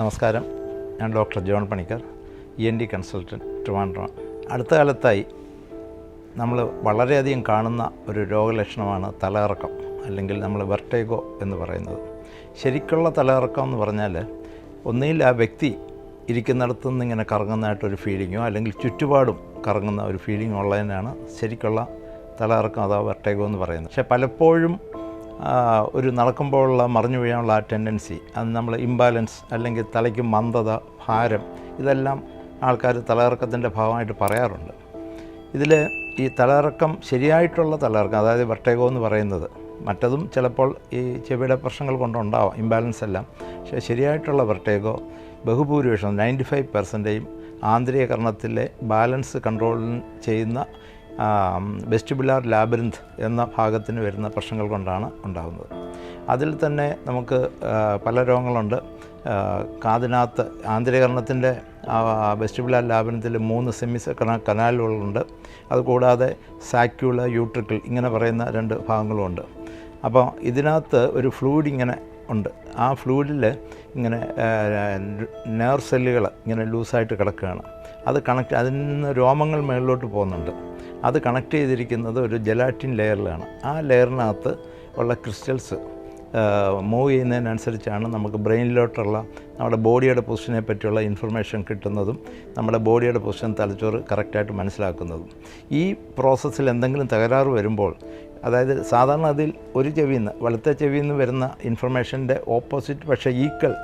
നമസ്കാരം. ഞാൻ doctor John Panicker E N T consultant Trivandrum അടുത്ത കാലത്തായി നമ്മൾ വളരെയധികം കാണുന്ന ഒരു രോഗലക്ഷണമാണ് തലകറക്കം അല്ലെങ്കിൽ നമ്മൾ വെർട്ടേഗോ എന്ന് പറയുന്നത്. ശരിക്കുള്ള തലകറക്കം എന്ന് പറഞ്ഞാൽ ഒന്നുകിൽ ആ വ്യക്തി ഇരിക്കുന്നിടത്തു നിന്ന് ഇങ്ങനെ കറങ്ങുന്നതായിട്ടൊരു ഫീലിങ്ങോ അല്ലെങ്കിൽ ചുറ്റുപാടും കറങ്ങുന്ന ഒരു ഫീലിംഗ് ഉള്ളതിനാണ് ശരിക്കുള്ള തലകറക്കം അഥവാ വെർട്ടേഗോ എന്ന് പറയുന്നത്. പക്ഷേ പലപ്പോഴും ഒരു നടക്കുമ്പോഴുള്ള മറിഞ്ഞു വീഴാനുള്ള ആ ടെൻഡൻസി അത് നമ്മൾ ഇംബാലൻസ് അല്ലെങ്കിൽ തലയ്ക്ക് മന്ദത ഭാരം ഇതെല്ലാം ആൾക്കാർ തലകറക്കത്തിന്റെ ഭാഗമായിട്ട് പറയാറുണ്ട്. ഇതിൽ ഈ തലകറക്കം ശരിയായിട്ടുള്ള തലകറക്കം അതായത് വെർട്ടേഗോ എന്ന് പറയുന്നത് മറ്റതും ചിലപ്പോൾ ഈ ചെവിയുടെ പ്രശ്നങ്ങൾ കൊണ്ടുണ്ടാവാം ഇംബാലൻസ് എല്ലാം. പക്ഷേ ശരിയായിട്ടുള്ള വെർട്ടേഗോ ബഹുഭൂരിപക്ഷം നയന്റി ഫൈവ് പെർസെന്റേയും ആന്തരികകരണത്തിലെ ബാലൻസ് കൺട്രോൾ ചെയ്യുന്ന വെസ്റ്റിബുലാർ ലാബിരിന്ത് എന്ന ഭാഗത്തിന് വരുന്ന പ്രശ്നങ്ങൾ കൊണ്ടാണ് ഉണ്ടാകുന്നത് അതിൽ തന്നെ നമുക്ക് പല രോഗങ്ങളുണ്ട്. കാതിനകത്ത് ആന്തരീകരണത്തിന്റെ വെസ്റ്റിബുലാർ ലാബിനത്തിൽ മൂന്ന് സെമിസ് കനാലുകളുണ്ട്. അതുകൂടാതെ സാക്യൂള യൂട്രിക്കിൾ ഇങ്ങനെ പറയുന്ന രണ്ട് ഭാഗങ്ങളുമുണ്ട് അപ്പോൾ ഇതിനകത്ത് ഒരു ഫ്ലൂയിഡ് ഇങ്ങനെ ഉണ്ട്. ആ ഫ്ലൂയിഡിൽ ഇങ്ങനെ നെയർ സെല്ലുകൾ ഇങ്ങനെ ലൂസായിട്ട് കിടക്കുകയാണ്. അത് കണക്ട് അതിൽ നിന്ന് രോമങ്ങൾ മുകളിലോട്ട് പോകുന്നുണ്ട്. അത് കണക്ട് ചെയ്തിരിക്കുന്നത് ഒരു ജലാറ്റിൻ ലെയറിലാണ്. ആ ലെയറിനകത്ത് ഉള്ള ക്രിസ്റ്റൽസ് മൂവ് ചെയ്യുന്നതിനനുസരിച്ചാണ് നമുക്ക് ബ്രെയിനിലോട്ടുള്ള നമ്മുടെ ബോഡിയുടെ പൊസിഷനെ പറ്റിയുള്ള ഇൻഫർമേഷൻ കിട്ടുന്നതും നമ്മുടെ ബോഡിയുടെ പൊസിഷൻ തലച്ചോറ് കറക്റ്റായിട്ട് മനസ്സിലാക്കുന്നതും. ഈ പ്രോസസ്സിൽ എന്തെങ്കിലും തകരാറ് വരുമ്പോൾ അതായത് സാധാരണ അതിൽ ഒരു ചെവിയിൽ നിന്ന് വലത്തെ ചെവിയിൽ നിന്ന് വരുന്ന ഇൻഫർമേഷന്റെ ഓപ്പോസിറ്റ് പക്ഷേ ഈക്വൽ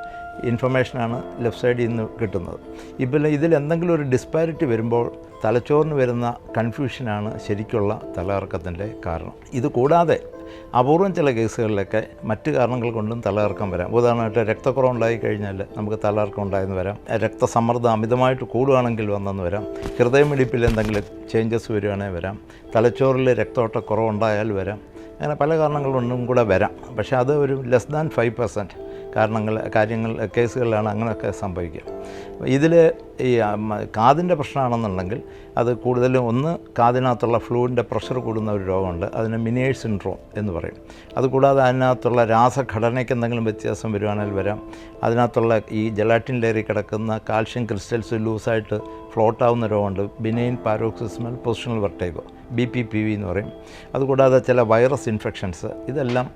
ഇൻഫർമേഷനാണ് ലെഫ്റ്റ് സൈഡിൽ നിന്ന് കിട്ടുന്നത്. ഇപ്പോൾ ഇതിൽ എന്തെങ്കിലും ഒരു ഡിസ്പാരിറ്റി വരുമ്പോൾ തലച്ചോറിന് വരുന്ന കൺഫ്യൂഷനാണ് ശരിക്കുള്ള തലകറക്കത്തിന്റെ കാരണം. ഇത് കൂടാതെ അപൂർവം ചില കേസുകളിലൊക്കെ മറ്റ് കാരണങ്ങൾ കൊണ്ടും തലകറക്കം വരാം. ഉദാഹരണമായിട്ട് രക്തക്കുറവ് ഉണ്ടായി കഴിഞ്ഞാൽ നമുക്ക് തലകറക്കം ഉണ്ടായെന്ന് വരാം. രക്തസമ്മർദ്ദം അമിതമായിട്ട് കൂടുകയാണെങ്കിൽ വന്നെന്ന് വരാം. ഹൃദയമിടിപ്പിൽ എന്തെങ്കിലും ചേഞ്ചസ് വരികയാണെങ്കിൽ വരാം. തലച്ചോറിൽ രക്തോട്ടക്കുറവുണ്ടായാൽ വരാം. അങ്ങനെ പല കാരണങ്ങൾ കൊണ്ടും കൂടെ വരാം. പക്ഷേ അത് ഒരു ലെസ് ദാൻ ഫൈവ് പെർസെന്റ് കാരണങ്ങൾ കാര്യങ്ങൾ കേസുകളിലാണ് അങ്ങനെയൊക്കെ സംഭവിക്കുക. ഇതിൽ ഈ കാതിന്റെ പ്രശ്നമാണെന്നുണ്ടെങ്കിൽ അത് കൂടുതലും ഒന്ന് കാതിനകത്തുള്ള ഫ്ലൂവിന്റെ പ്രഷർ കൂടുന്ന ഒരു രോഗമുണ്ട്. അതിന് മിനേഴ്സ് സിൻഡ്രോം എന്ന് പറയും. അതുകൂടാതെ അതിനകത്തുള്ള രാസഘടനയ്ക്ക് എന്തെങ്കിലും വ്യത്യാസം വരുവാണെങ്കിൽ വരാം. അതിനകത്തുള്ള ഈ ജലാറ്റിൻ ലേറി കിടക്കുന്ന കാൽഷ്യം ക്രിസ്റ്റൽസ് ലൂസായിട്ട് ഫ്ലോട്ടാവുന്ന രോഗമുണ്ട്. Benign paroxysmal positional vertigo B P P V എന്ന് പറയും. അതുകൂടാതെ ചില വൈറസ് ഇൻഫെക്ഷൻസ് ഇതെല്ലാം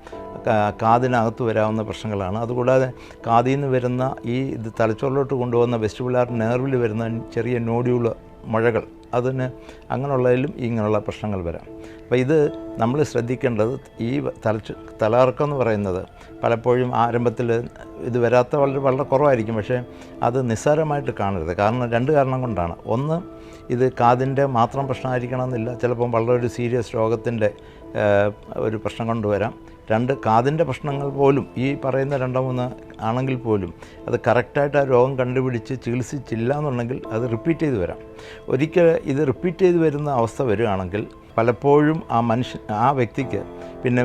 കാതിനകത്ത് വരാവുന്ന പ്രശ്നങ്ങളാണ്. അതുകൂടാതെ കാതിൽ നിന്ന് വരുന്ന ഈ ഇത് തലച്ചോറിലോട്ട് കൊണ്ടുപോകുന്ന വെസ്റ്റിബുലാർ നെർവിൽ വരുന്ന ചെറിയ നോഡ്യൂൾ മുഴകൾ അതിന് അങ്ങനെയുള്ളതിലും ഇങ്ങനെയുള്ള പ്രശ്നങ്ങൾ വരാം. അപ്പോൾ ഇത് നമ്മൾ ശ്രദ്ധിക്കേണ്ടത് ഈ തലച്ച് തലകറക്കം എന്ന് പറയുന്നത് പലപ്പോഴും ആരംഭത്തിൽ ഇത് വരാത്ത വളരെ വളരെ കുറവായിരിക്കും. പക്ഷേ അത് നിസ്സാരമായിട്ട് കാണരുത്. കാരണം രണ്ട് കാരണം കൊണ്ടാണ്. ഒന്ന് ഇത് കാതിന്റെ മാത്രം പ്രശ്നമായിരിക്കണമെന്നില്ല. ചിലപ്പം വളരെ ഒരു സീരിയസ് രോഗത്തിന്റെ ഒരു പ്രശ്നം കൊണ്ടുവരാം. രണ്ട് കാതിന്റെ പ്രശ്നങ്ങൾ പോലും ഈ പറയുന്ന രണ്ടോ മൂന്ന് ആണെങ്കിൽ പോലും അത് കറക്റ്റായിട്ട് ആ രോഗം കണ്ടുപിടിച്ച് ചികിത്സിച്ചില്ല എന്നുണ്ടെങ്കിൽ അത് റിപ്പീറ്റ് ചെയ്ത് വരാം. ഒരിക്കൽ ഇത് റിപ്പീറ്റ് ചെയ്ത് വരുന്ന അവസ്ഥ വരികയാണെങ്കിൽ പലപ്പോഴും ആ മനുഷ്യ ആ വ്യക്തിക്ക് പിന്നെ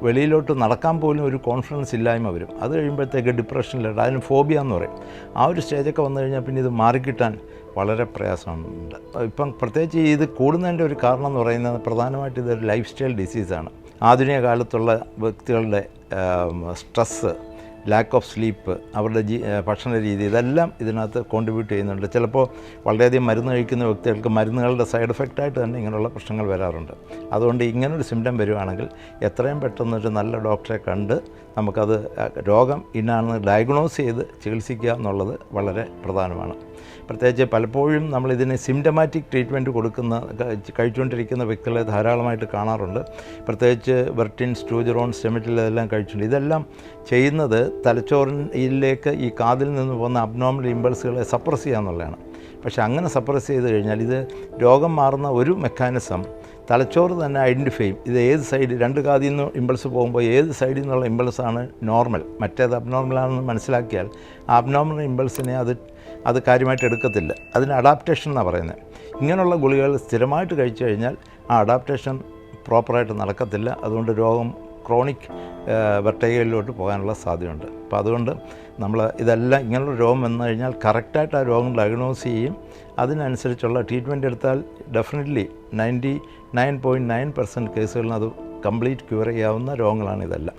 വെളിയിലോട്ട് നടക്കാൻ പോലും ഒരു കോൺഫിഡൻസ് ഇല്ലായ്മ വരും. അത് കഴിയുമ്പോഴത്തേക്ക് ഡിപ്രഷനിലുണ്ട് അതിന് ഫോബിയ എന്ന് പറയും. ആ ഒരു സ്റ്റേജൊക്കെ വന്നു കഴിഞ്ഞാൽ പിന്നെ ഇത് മാറിക്കിട്ടാൻ വളരെ പ്രയാസമുണ്ട്. ഇപ്പം പ്രത്യേകിച്ച് ഇത് കൂടുന്നതിന്റെ ഒരു കാരണം എന്ന് പറയുന്നത് പ്രധാനമായിട്ട് ഇതൊരു ലൈഫ് സ്റ്റൈൽ ഡിസീസാണ്. ആധുനിക കാലത്തുള്ള വ്യക്തികളുടെ സ്ട്രെസ്സ് ലാക്ക് ഓഫ് സ്ലീപ്പ് അവരുടെ ജീ ഭക്ഷണ രീതി ഇതെല്ലാം ഇതിനകത്ത് കോൺട്രിബ്യൂട്ട് ചെയ്യുന്നുണ്ട്. ചിലപ്പോൾ വളരെയധികം മരുന്ന് കഴിക്കുന്ന വ്യക്തികൾക്ക് മരുന്നുകളുടെ സൈഡ് എഫക്റ്റായിട്ട് തന്നെ ഇങ്ങനെയുള്ള പ്രശ്നങ്ങൾ വരാറുണ്ട്. അതുകൊണ്ട് ഇങ്ങനൊരു സിംറ്റം വരുവാണെങ്കിൽ എത്രയും പെട്ടെന്നൊരു നല്ല ഡോക്ടറെ കണ്ട് നമുക്കത് രോഗം ഇന്നാണെന്ന് ഡയഗ്നോസ് ചെയ്ത് ചികിത്സിക്കുക എന്നുള്ളത് വളരെ പ്രധാനമാണ്. പ്രത്യേകിച്ച് പലപ്പോഴും നമ്മൾ ഇതിന് സിംറ്റമാറ്റിക് ട്രീറ്റ്മെന്റ് കൊടുക്കുന്ന കഴിച്ചുകൊണ്ടിരിക്കുന്ന വ്യക്തികളെ ധാരാളമായിട്ട് കാണാറുണ്ട്. പ്രത്യേകിച്ച് വെർട്ടിൻ സ്റ്റൂജറോൺ സെമിറ്റിൽ ഇതെല്ലാം കഴിച്ചിട്ടുണ്ട്. ഇതെല്ലാം ചെയ്യുന്നത് തലച്ചോറിലേക്ക് ഈ കാതിൽ നിന്ന് പോകുന്ന അബ്നോമൽ ഇമ്പൾസുകളെ സപ്രസ് ചെയ്യുക എന്നുള്ളതാണ്. പക്ഷേ അങ്ങനെ സപ്രസ് ചെയ്ത് കഴിഞ്ഞാൽ ഇത് രോഗം മാറുന്ന ഒരു മെക്കാനിസം തലച്ചോറ് തന്നെ ഐഡന്റിഫൈ ചെയ്യും. ഇത് ഏത് സൈഡ് രണ്ട് കാതിൽ നിന്ന് ഇമ്പൾസ് പോകുമ്പോൾ ഏത് സൈഡിൽ നിന്നുള്ള ഇമ്പൾസാണ് നോർമൽ മറ്റേത് അബ്നോർമലാണെന്ന് മനസ്സിലാക്കിയാൽ അബ്നോർമൽ ഇമ്പൾസിനെ അത് അത് കാര്യമായിട്ട് എടുക്കത്തില്ല. അതിന് അഡാപ്റ്റേഷൻ എന്നാണ് പറയുന്നത്. ഇങ്ങനെയുള്ള ഗുളികകൾ സ്ഥിരമായിട്ട് കഴിച്ചു കഴിഞ്ഞാൽ ആ അഡാപ്റ്റേഷൻ പ്രോപ്പറായിട്ട് നടക്കത്തില്ല. അതുകൊണ്ട് രോഗം ക്രോണിക് വെട്ടയിലോട്ട് പോകാനുള്ള സാധ്യതയുണ്ട്. അപ്പോൾ അതുകൊണ്ട് നമ്മൾ ഇതെല്ലാം ഇങ്ങനെയുള്ള രോഗം വന്നു കഴിഞ്ഞാൽ കറക്റ്റായിട്ട് ആ രോഗം ഡയഗ്നോസ് ചെയ്യും. അതിനനുസരിച്ചുള്ള ട്രീറ്റ്മെന്റ് എടുത്താൽ definitely ninety nine point nine percent കേസുകളിൽ അത് കംപ്ലീറ്റ് ക്യൂർ ചെയ്യാവുന്ന രോഗങ്ങളാണ് ഇതെല്ലാം.